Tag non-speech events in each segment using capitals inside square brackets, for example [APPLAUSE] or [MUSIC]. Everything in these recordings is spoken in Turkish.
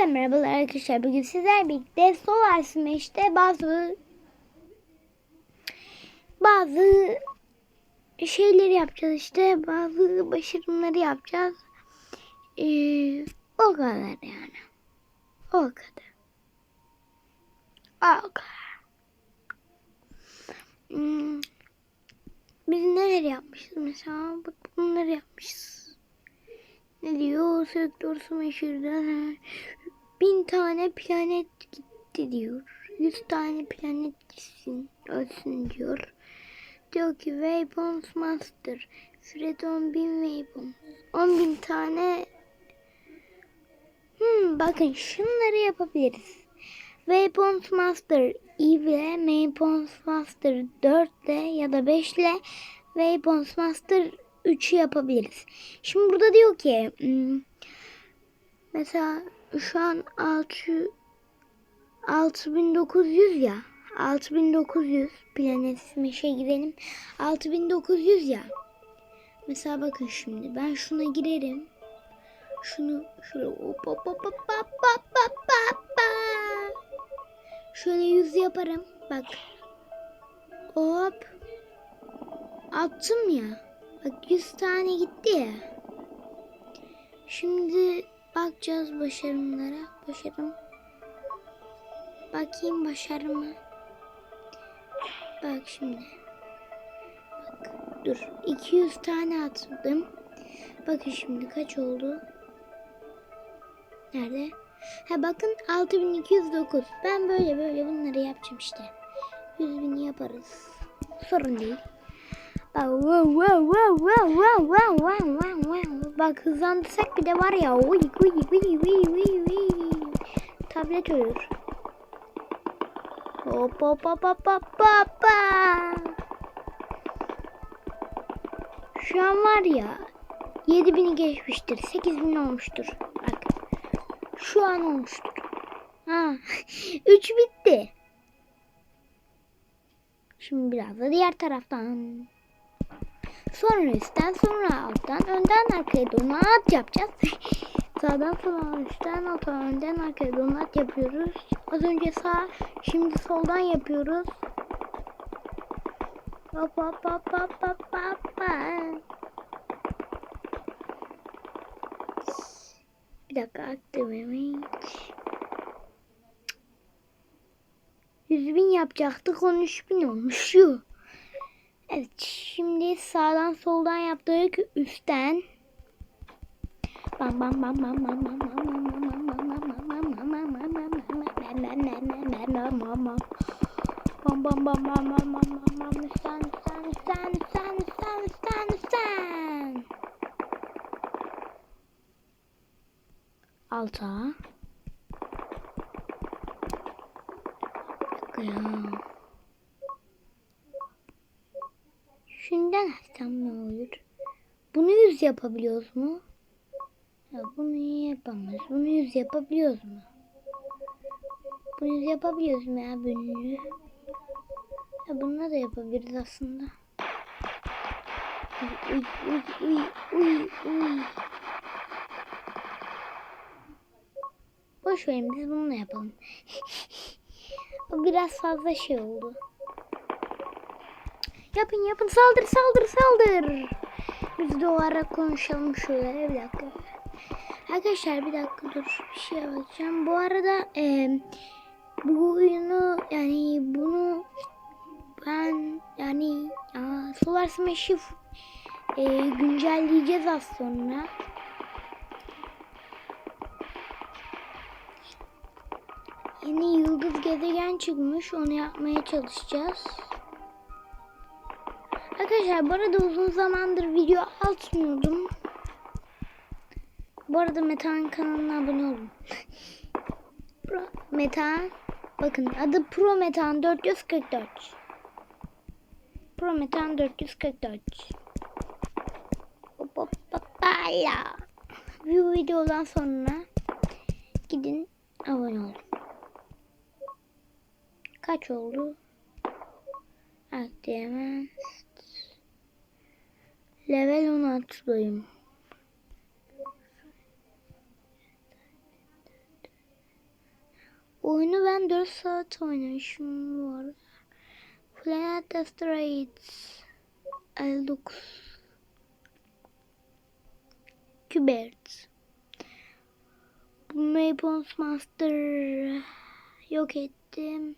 Hepinize merhabalar arkadaşlar. Bugün sizler birlikte Solar Smash'te bazı bazı şeyleri yapacağız işte. Bazı başarımları yapacağız. Ee, o kadar yani. O kadar. O kadar. Hmm. Biz neler yapmışız mesela? Bak bunları yapmışız. Ne diyor? Sektör meşhurda bin tane planet gitti diyor. Yüz tane planet gitsin, ölsün diyor. Diyor ki Weapons Master. Fred 10 bin Weapons. 10 bin tane Hmm, bakın şunları yapabiliriz. Weapons Master E ve Weapons Master 4 ile ya da 5 ile Weapons Master 3'ü yapabiliriz. Şimdi burada diyor ki hmm, mesela şu an 6 6900 ya 6900 planet smash'e girelim 6900 ya. Mesela bakın şimdi ben şuna girerim. Şunu şöyle hop hop hop hop hop hop hop hop şöyle yüz yaparım. Bak. Hop. Attım ya Bak 100 tane gitti ya. Şimdi bakacağız başarımlara. Başarım. Bakayım başarıma. Bak şimdi. Bak dur. 200 tane attım. Bakın şimdi kaç oldu? Nerede? Ha bakın 6209. Ben böyle böyle bunları yapacağım işte. 100 bin yaparız. Sorun değil. Bak, wow, wow, wow, wow, wow, wow, wow, wow, wow. Bak hızlandırsak bir de var ya. Uy, uy, uy, uy, uy, uy. Tablet ölür. Hop hop hop hop hop hop. Şu an var ya 7000'i geçmiştir. 8000 olmuştur. Bak. Şu an olmuştur. Ha. [LAUGHS] 3 bitti. Şimdi biraz da diğer taraftan. Sonra üstten sonra alttan önden arkaya donat yapacağız. [LAUGHS] Sağdan sola üstten alta önden arkaya donat yapıyoruz. Az önce sağ şimdi soldan yapıyoruz. Hop hop hop hop hop hop. Bir dakika aktiflemek. 100 bin yapacaktık 13 bin olmuş şu. Evet şimdi sağdan soldan yaptık üstten. Bam bam bam bam bam bam bam bam bam bam bam bam bam bam bam bam bam üstten üstten üstten üstten üstten üstten üstten Alta Ya Şundan açsam ne olur? Bunu yüz yapabiliyoruz mu? Ya bunu yapamıyoruz. Bunu yüz yapabiliyoruz mu? Bunu yüz yapabiliyoruz mu ya bunu? Ya bununla da yapabiliriz aslında. Uy uy uy uy uy. Boş verin biz bununla yapalım. [LAUGHS] Bu biraz fazla şey oldu. Yapın yapın saldır saldır saldır. Biz de o ara konuşalım şöyle bir dakika. Arkadaşlar bir dakika dur bir şey bakacağım. Bu arada e, bu oyunu yani bunu ben yani aa, Solar Smash'ı e, güncelleyeceğiz az sonra. Yeni yıldız gezegen çıkmış. Onu yapmaya çalışacağız. Arkadaşlar bu arada uzun zamandır video atmıyordum. Bu arada Metan kanalına abone olun. Pro Metan bakın adı Pro Metan 444. Pro Metan 444. Hop hop ya. Bu videodan sonra gidin abone olun. Kaç oldu? Aktif Level 16'dayım. Oyunu ben 4 saat oynamışım bu arada. Planet Asteroids 59 Kubert Weapons Master yok ettim.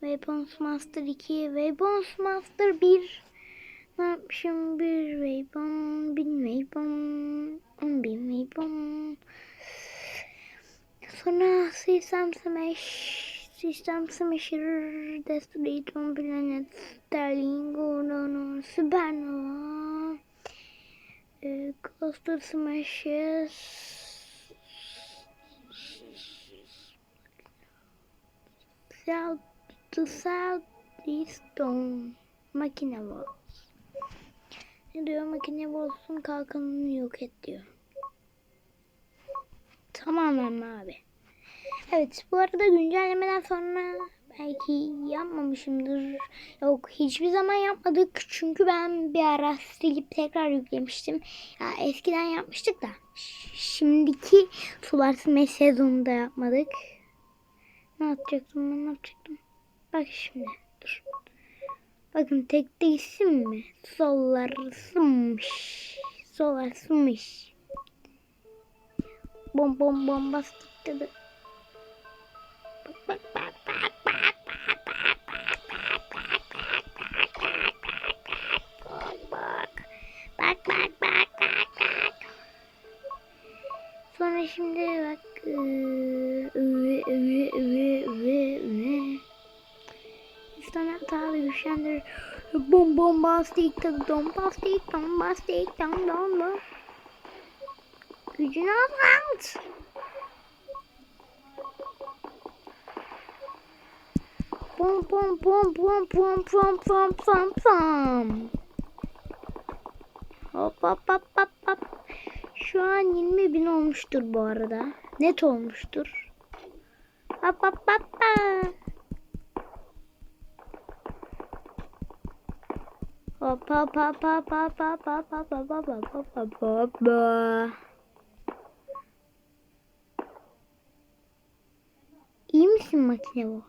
Weapons Master 2 Weapons Master 1 ne yapmışım? Bir veybon, bin veybon, on bin veybon. Sonra sistem smash, sistem smasher, destroyed on planet, sterling, golden, supernova, e, ee, coaster smashes, South to South Eastern Makinawa. Ne diyor? Makine Wars'un kalkanını yok et diyor. Tamamen mavi. Evet bu arada güncellemeden sonra belki yapmamışımdır. Yok hiçbir zaman yapmadık. Çünkü ben bir ara silip tekrar yüklemiştim. Ya eskiden yapmıştık da. Şimdiki sular silme sezonunda yapmadık. Ne yapacaktım ben ne yapacaktım? Bak şimdi dur. Bakın tek değilsin mi? Solarsınmış. Solarsınmış. Bom bom bom bastık dedi. Bak bak bak bak. Bak bak bak bak bak. Sonra şimdi bak. Iı, ıı, ıı, ıı, ıı. ıı hatalı güçlendirir Bom bombastik bombastik bombastik dom dom dom Gücünü azalt. Pom pom pom pom pom pom pom pom pom. Hop hop hop hop hop. Şu an 20 bin olmuştur bu arada. Net olmuştur. Hop hop hop hop. Hop. İyi misin makine oldu?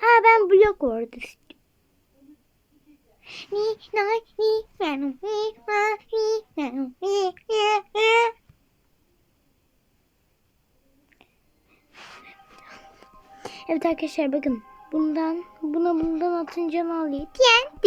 Ha ben blok orada. Ni na ni na ni na ni na ni ni Evet arkadaşlar bakın. Bundan buna bundan atınca ne oluyor? TNT.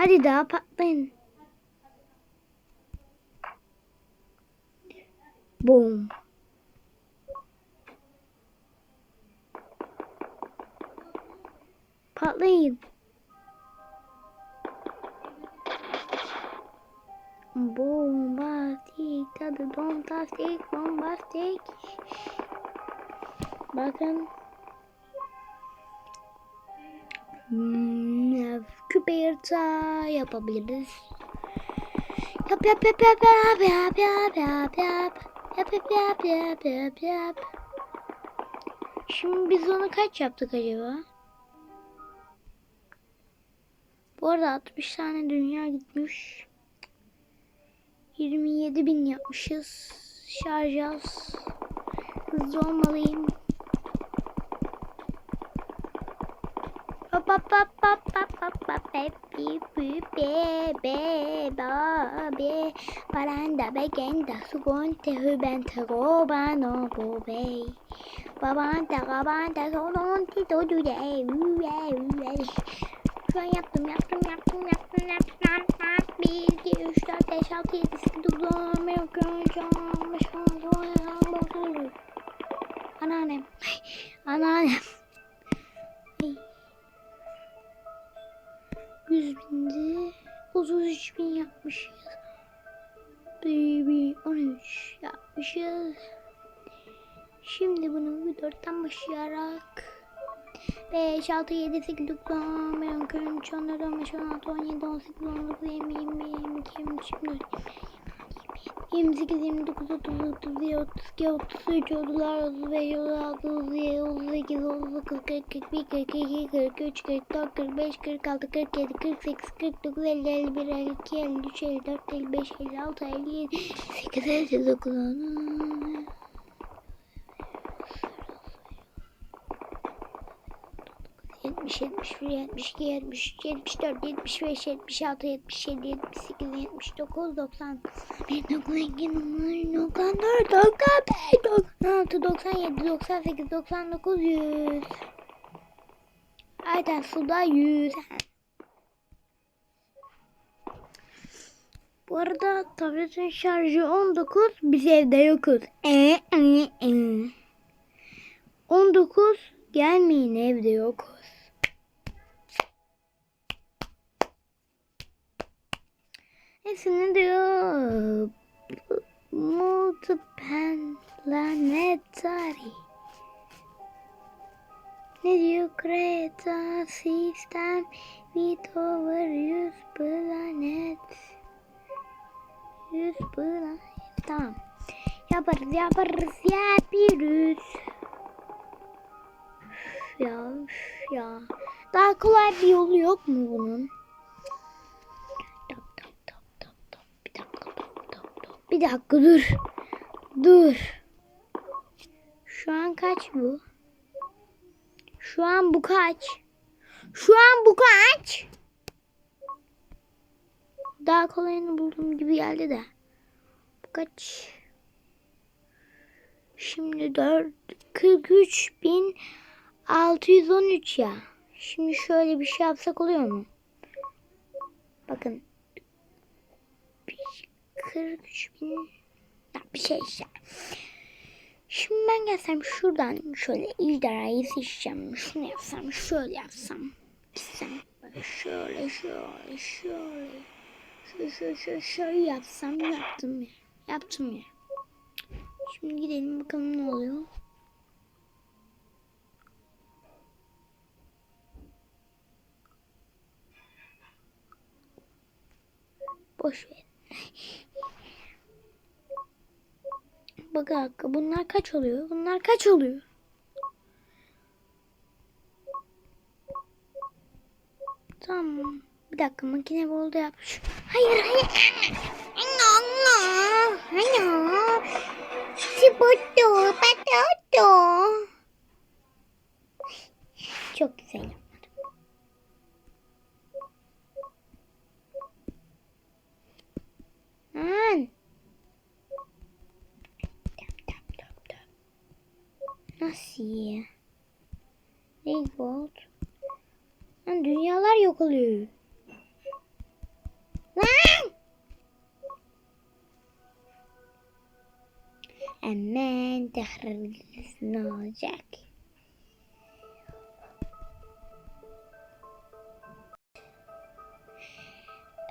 Hadi daha patlayın. Boom. Patlayın. Bombastik tadı bombastik bombastik. Bakın. Hmm, yırtağı yapabiliriz. Yap yap yap yap yap yap yap yap yap. Yap yap yap yap yap yap. Şimdi biz onu kaç yaptık acaba? Bu arada 60 tane dünya gitmiş. 27 bin yapmışız. Şarj az. Hızlı olmalıyım. Hop hop hop hop hop hop hop happy be be ba be baranda begenda sugonte hübente robano bobe babanta rabanta solonti todu de üye üye şu an yaptım yaptım yaptım yaptım yaptım yaptım 1 2 3 4 5 6 7 8 9 10 11 12 13 14 15 16 17 Anneannem Anneannem 100 bindi 33 bin yapmışız Baby 12, 13 yapmışız. Şimdi bunu bir dörtten başlayarak 5, 6, 7, 8, 9, 10, 11, 12, 13, 14, 15, 16, 17, 18, 19, 20, 20, 22, 23, 24, 28, 29, 30, 31, 32, 33, 34, 35, 36, 37, 38, 39, 40, 41, 42, 43, 44, 45, 46, 47, 48, 49, 50, 51, 52, 53, 54, 55, 56, 57, 58, 59, 10. 72, 73, 74, 75, 76, 77, 78, 79, 90, 92, 94, 95, 96, 97, 98, 99, 100. Aynen suda 100. Bu arada tabletin şarjı 19. Biz evde yokuz. E, e, e. 19 gelmeyin evde yokuz. Ne diyor? Multiplanetary. Ne diyor? Create system with over 100 planet. 100 planet. Tamam. Yaparız yaparız yapıyoruz. Üf ya üf ya. Daha kolay bir yolu yok mu bunun? Bir dakika dur. Dur. Şu an kaç bu? Şu an bu kaç? Şu an bu kaç? Daha kolayını bulduğum gibi geldi de. Bu kaç? Şimdi 4 43 bin 613 ya. Şimdi şöyle bir şey yapsak oluyor mu? Bakın. 43 bin. Ya bir şey işte. Şimdi ben gelsem şuradan şöyle ejderhayı seçeceğim. Şunu yapsam, şöyle yapsam. Gitsem şöyle, şöyle, şöyle. Şöyle, şöyle, şöyle, şöyle yapsam. Yaptım ya. Yaptım ya. Şimdi gidelim bakalım ne oluyor. Boş ver. Bak dakika bunlar kaç oluyor? Bunlar kaç oluyor? Tamam. Bir dakika makine oldu yapmış. Hayır hayır. Hayır. Hayır. Sibuto, patato. Çok güzel yapmadım. Lan. Nasıl ya? Raybold. Lan dünyalar yok oluyor. Lan! Hemen tekrar ne olacak?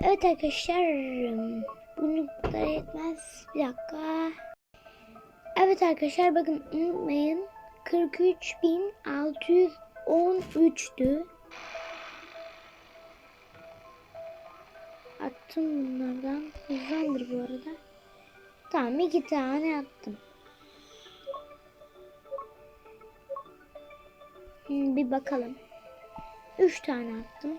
Evet arkadaşlar bunu kadar yetmez. Bir dakika. Evet arkadaşlar bakın unutmayın 43.613'tü. Attım bunlardan. Hızlandır bu arada. Tamam iki tane attım. Hmm, bir bakalım. Üç tane attım.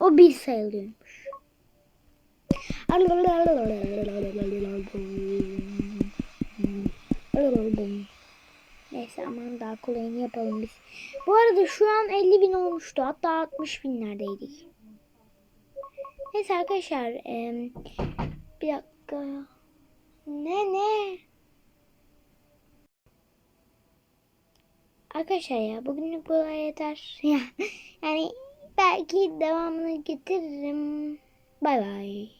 O bir sayılıyormuş. Neyse aman daha kolayını yapalım biz. Bu arada şu an 50 bin olmuştu. Hatta 60 binlerdeydik. Neyse arkadaşlar. em, bir dakika. Ne ne? Arkadaşlar ya bugünlük bu kadar yeter. [LAUGHS] Ya, yani belki devamını getiririm. Bay bay.